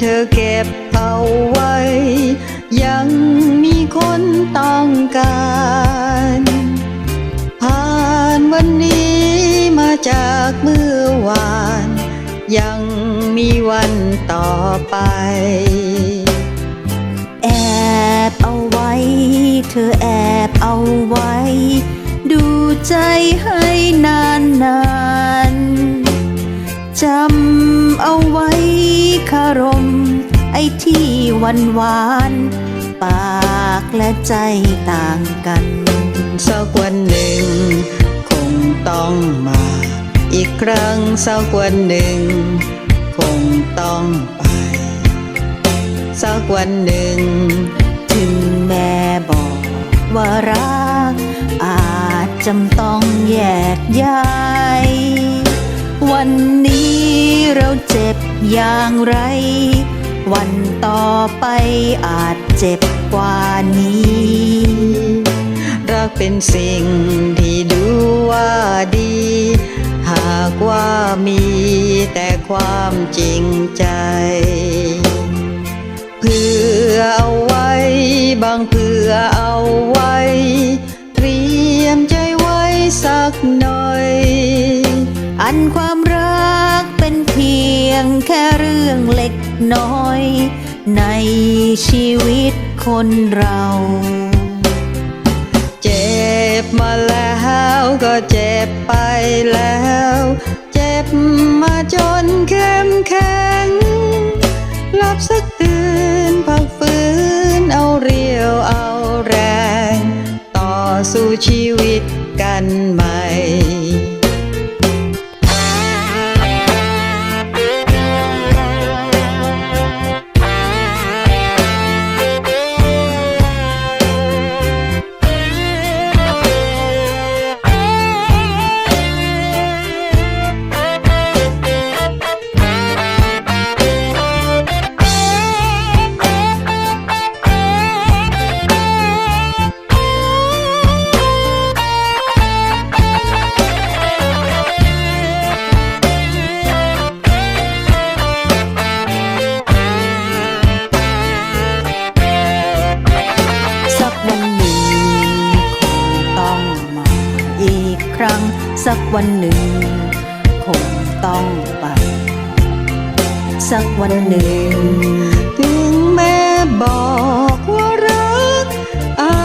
เธอเก็บเอาไว้ ยังมีคนต้องการ ผ่านวันนี้มาจากเมื่อวาน ยังมีวันต่อไป แอบเอาไว้ เธอแอบเอาไว้ ดูใจให้นานนานจำารมณ์ไอ้ที่หวานหวานปากและใจต่างกันสักวันหนึ่ง คงต้องมา อีกครั้งสักวันหนึ่ง คงต้องไปสักวันหนึ่ง ถึงแม่บอกว่ารัก อาจจำต้องแยกย้าย วันนี้เราเจ็บ อย่างไร วันต่อไปอาจเจ็บกว่านี้ รักเป็นสิ่งที่ดูว่าดี หากว่ามีแต่ความจริงใจ เพื่อเอาไว้ บางเพื่อเอาไว้ เตรียมใจไว้สักหน่อย อันความ ล็กน้อย ในชีวิตคนเรา เจ็บมาแล้วก็เจ็บไปแล้ว เจ็บมาจนเข้มแข็ง ครั้งสักวันหนึ่ง คงต้องไป สักวันหนึ่ง ถึงแม่บอกว่ารัก อา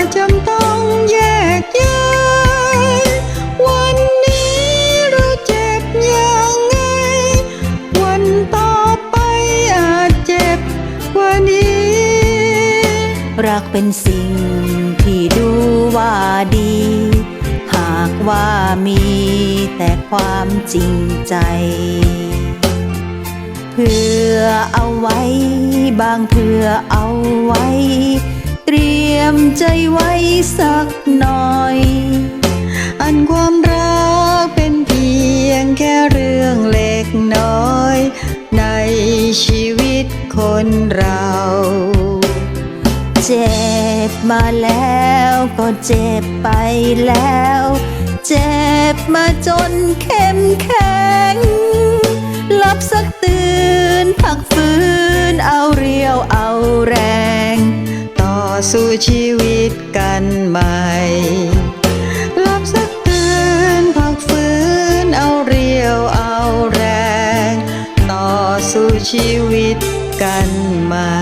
จจำต้องแยกย้ายวันนี้เราเจ็บยังไง วันต่อไปอาจเจ็บกว่านี้ รักเป็นสิ่งที่ดูว่าดีากว่ามีแต่ความจริงใจ เพื่อเอาไว้ บางเพื่อเอาไว้ เตรียมใจไว้สักหน่อย อันความรักเป็นเพียงแค่เรื่องเล็กน้อย ในชีวิตคนเรา เจ็บ บมาแล้วก็เจ็บไปแล้ว เจ็บมาจนเข้มแข็งหลับสักตื่นพักฟื้นเอาเรียวเอาแรง ต่อสู้ชีวิตกันใหม่ลับสักตื่นพักฟื้นเอาเรียวเอาแรง ต่อสู้ชีวิตกันใหม่